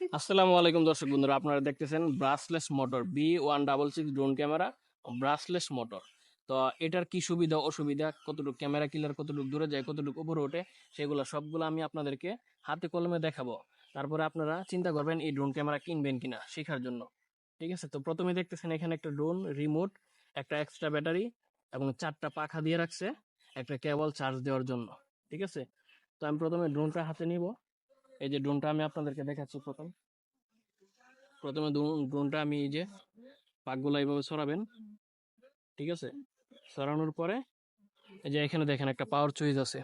আসসালামু আলাইকুম দর্শক বন্ধুরা, আপনারা দেখতেছেন brushless motor B one double six drone camera brushless motor. তো এটার কি সুবিধা, অসুবিধা? কতটুকু ক্যামেরা কিলার, কতটুকু দূরে যায়, কতটুকু উপরে ওঠে, সেগুলো সবগুলো আমি আপনাদেরকে হাতে কলমে দেখাবো। তারপরে আপনারা চিন্তা করবেন এই ড্রোন ক্যামেরা কিনবেন কিনা শেখার জন্য। ঠিক আছে? তো প্রথমে দেখতেছেন এখানে একটা ড্রোন রিমোট একটা এক্সট্রা ব্যাটারি এবং চারটা পাখা দিয়ে রাখছে, একটা কেবল চার্জ দেওয়ার জন্য। ঠিক আছে? তো আমি প্রথমে ড্রোনটা হাতে নিব। এই যে ড্রোনটা আমি আপনাদেরকে দেখাচ্ছি প্রথম। প্রথমে ড্রোন- ড্রোনটা আমি এই যে পাকগুলো এইভাবে সরাবেন। ঠিক আছে? সরানোর পরে এই যে এখানে দেখেন একটা পাওয়ার সুইচ আছে।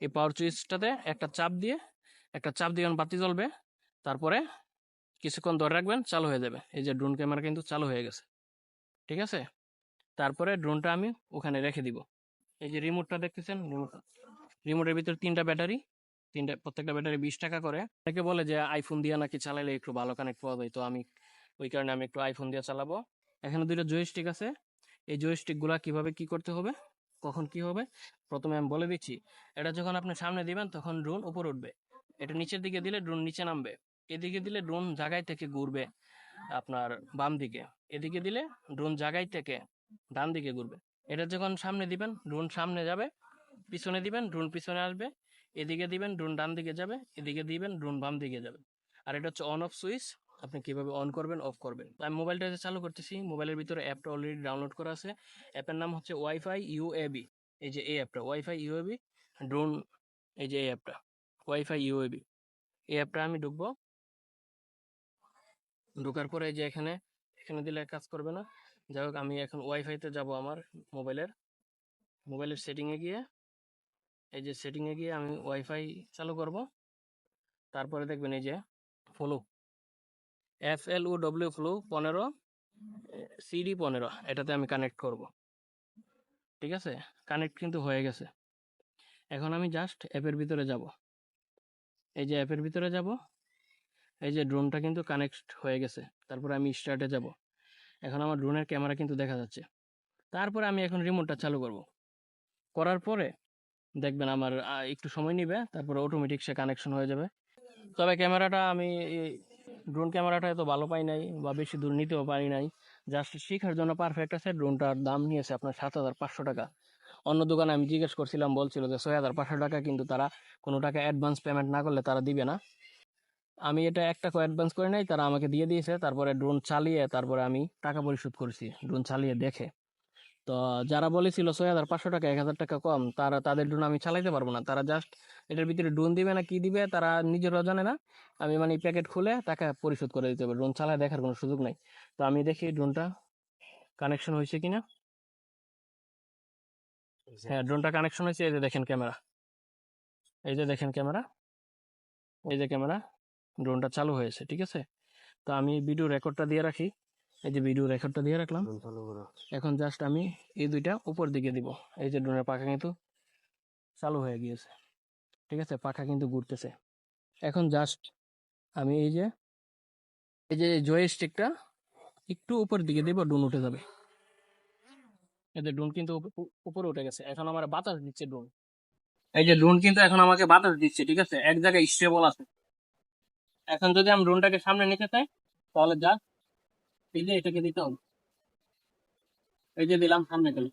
এই পাওয়ার সুইচটাতে একটা চাপ দিয়ে, একটা চাপ দিয়ে বাতি জ্বলবে, তারপরে কিছুক্ষণ ধরে রাখবেন, চালু হয়ে যাবে। এই যে ড্রোন ক্যামেরা কিন্তু চালু হয়ে গেছে। ঠিক আছে? তারপরে ড্রোনটা আমি ওখানে রেখে দিব। এই যে রিমোটটা দেখতেছেন? রিমোট রিমোটের ভিতরে তিনটা ব্যাটারি। তিনটা, প্রত্যেকটা ব্যাটারি বিশ টাকা করে। অনেকে বলে যে, আইফোন দিয়ে নাকি চালাইলে একটু ভালো কানেক্ট পাওয়া যায়। তো আমি ওই কারণে আমি একটু আইফোন দিয়ে চালাবো। এখানে দুইটা জয়স্টিক আছে। এই জয়স্টিকগুলা কীভাবে কি করতে হবে? কখন কি হবে? প্রথমে আমি বলে দিচ্ছি, এটা যখন আপনি সামনে দিবেন তখন ড্রোন উপর উঠবে। এটা নিচের দিকে দিলে ড্রোন নিচে নামবে। এদিকে দিলে ড্রোন জায়গায় থেকে ঘুরবে আপনার বাম দিকে। এদিকে দিলে ড্রোন জায়গায় থেকে ডান দিকে ঘুরবে। এটা যখন সামনে দিবেন ড্রোন সামনে যাবে, পিছনে দিবেন ড্রোন পিছনে আসবে। এদিকে দিবেন ড্রোন ডান দিকে যাবে, এদিকে দিবেন ড্রোন বাম দিকে যাবে। আর এটা হচ্ছে অন অফ সুইচ আপনি কীভাবে অন করবেন অফ করবেন। আমি মোবাইলটা চালু করতেছি মোবাইলের ভিতরে অ্যাপটা অলরেডি ডাউনলোড করা আছে। অ্যাপের নাম হচ্ছে ওয়াইফাই ইউএবি এই যে এই অ্যাপটা ওয়াইফাই ইউএবি ড্রোন এই যে এই অ্যাপটা ওয়াইফাই ইউএবি এই অ্যাপটা আমি ঢুকবো। ঢোকার পরে এই যে এখানে এখানে দিলে কাজ করবে না। যাই হোক, আমি এখন ওয়াইফাইতে যাব আমার মোবাইলের মোবাইলের সেটিংয়ে গিয়ে এই যে সেটিংয়ে গিয়ে আমি ওয়াইফাই চালু করব। তারপরে দেখবেন এই যে follow F L O W flow পনেরো সিডি পনেরো, এটাতে আমি কানেক্ট করব। ঠিক আছে? কানেক্ট কিন্তু হয়ে গেছে। এখন আমি জাস্ট অ্যাপের ভিতরে যাব। এই যে অ্যাপের ভিতরে যাব। এই যে ড্রোনটা কিন্তু কানেক্ট হয়ে গেছে। তারপরে আমি স্টার্টে যাব। এখন আমার ড্রোনের ক্যামেরা কিন্তু দেখা যাচ্ছে। তারপরে আমি এখন রিমোটটা চালু করব। করার পরে দেখবেন আমার একটু সময় নিবে, তারপরে অটোমেটিক সে কানেকশন হয়ে যাবে। তবে ক্যামেরাটা আমি ড্রোন ক্যামেরাটা এত ভালো পাই নাই বা বেশি দূর নিতেও পারি নাই। জাস্ট শেখার জন্য পারফেক্ট আছে ড্রোনটার দাম নিয়েছে আপনার সাত হাজার পাঁচশো টাকা। অন্য দোকানে আমি জিজ্ঞেস করছিলাম, বলছিল যে ছয় হাজার পাঁচশো টাকা কিন্তু তারা কোনো টাকা অ্যাডভান্স পেমেন্ট না করলে তারা দিবে না। আমি এটা এক টাকা অ্যাডভান্স করে নাই, তারা আমাকে দিয়ে দিয়েছে, তারপরে ড্রোন চালিয়ে, তারপরে আমি টাকা পরিশোধ করেছি ড্রোন চালিয়ে দেখে। তো যারা বলেছিল ছয় হাজার পাঁচশো টাকা এক হাজার টাকা কম তারা তাদের ড্রোন আমি চালাইতে পারব না। তারা জাস্ট এটার ভিতরে ড্রোন দিবে না কি দিবে তারা নিজেরাও জানে না। আমি মানে প্যাকেট খুলে টাকা পরিশোধ করে দিতে হবে ড্রোন চালায় দেখার কোনো সুযোগ নাই। তো আমি দেখি ড্রোনটা কানেকশন হয়েছে কিনা। হ্যাঁ ড্রোনটা কানেকশন হয়েছে। এই যে দেখেন ক্যামেরা এই যে দেখেন ক্যামেরা এই যে ক্যামেরা ড্রোনটা চালু হয়েছে ঠিক আছে? তো আমি ভিডিও রেকর্ডটা দিয়ে রাখি। এই যে ভিডিও রেকর্ডটা দিয়ে রাখলাম। এখন জাস্ট আমি এই দুইটা উপর দিকে দিব। এই যে ড্রোনের পাখা কিন্তু চালু হয়ে গিয়েছে। ঠিক আছে? পাখা কিন্তু ঘুরতেছে। এখন জাস্ট আমি এই যে এই যে জয় স্টিকটা একটু উপর দিকে দিব ড্রোন উঠে যাবে। এই যে ড্রোন কিন্তু উপ- উপ- উপরে উঠে গেছে। এখন আমার বাতাস দিচ্ছে ড্রোন। এই যে ড্রোন কিন্তু এখন আমাকে বাতাস দিচ্ছে ঠিক আছে? এক জায়গায় স্টেবল আছে। এখন যদি আমি ড্রোনটাকে সামনে নিতে চাই তাহলে যা এই যে এটাকে দিতে হবে এই যে দিলাম সামনে গেল।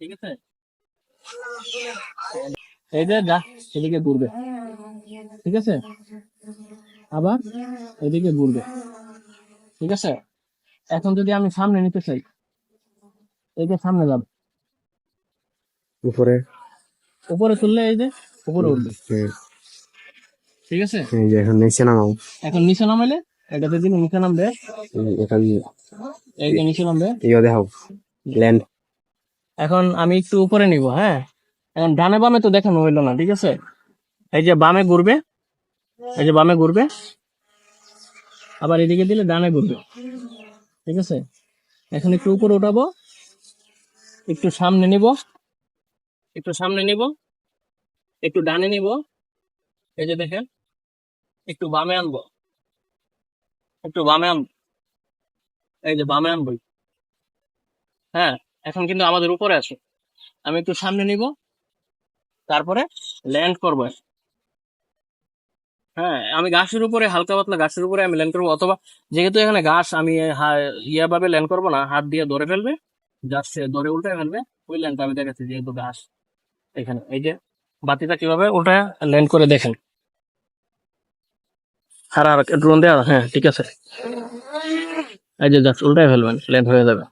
ঠিক আছে? এই যে যা এদিকে ঘুরবে। ঠিক আছে? আবার এদিকে ঘুরবে। ঠিক আছে? এখন যদি আমি সামনে নিতে চাই এই যে সামনে যাবে। উপরে? উপরে তুললে এই যে উপরে উঠবে। ঠিক আছে? এই যে এখন নিচে নামাও। এখন নিচে নামাইলে এটাতে দিন নিচে নামবে? এখান এই যে নিচে নামবে? ইয়ে দেখাও ল্যান্ড এখন আমি একটু উপরে নিব হ্যাঁ? এখন ডানে বামে তো দেখানো হইল না ঠিক আছে? এই যে বামে ঘুরবে এই যে বামে ঘুরবে আবার এদিকে দিলে ডানে ঘুরবে ঠিক আছে? এখন একটু উপরে উঠাবো একটু সামনে নিব একটু সামনে নিব একটু ডানে নিব এই যে দেখেন একটু বামে আনব। একটু বামে আনব এই যে বামে আনব হ্যাঁ এখন কিন্তু আমাদের উপরে আছে। আমি একটু সামনে নিব, তারপরে ল্যান্ড করব হ্যাঁ আমি ঘাসের উপরে, হালকা পাতলা ঘাসের উপরে আমি ল্যান্ড করব, অথবা যেহেতু এখানে ঘাস আমি হা- ইয়া ভাবে ল্যান্ড করব না, হাত দিয়ে ধরে ফেলবে জাস্ট ধরে উল্টে ফেলবে, ওই ল্যান্ডটা আমি দেখাচ্ছি, যেহেতু ঘাস এখানে। এই যে বাতিটা কীভাবে উল্টা ল্যান্ড করে দেখেন। আর আর ড্রোন দেওয়া হ্যাঁ ঠিক আছে। এই যে জাস্ট উল্টাই ফেলবেন ল্যান্ড হয়ে যাবে।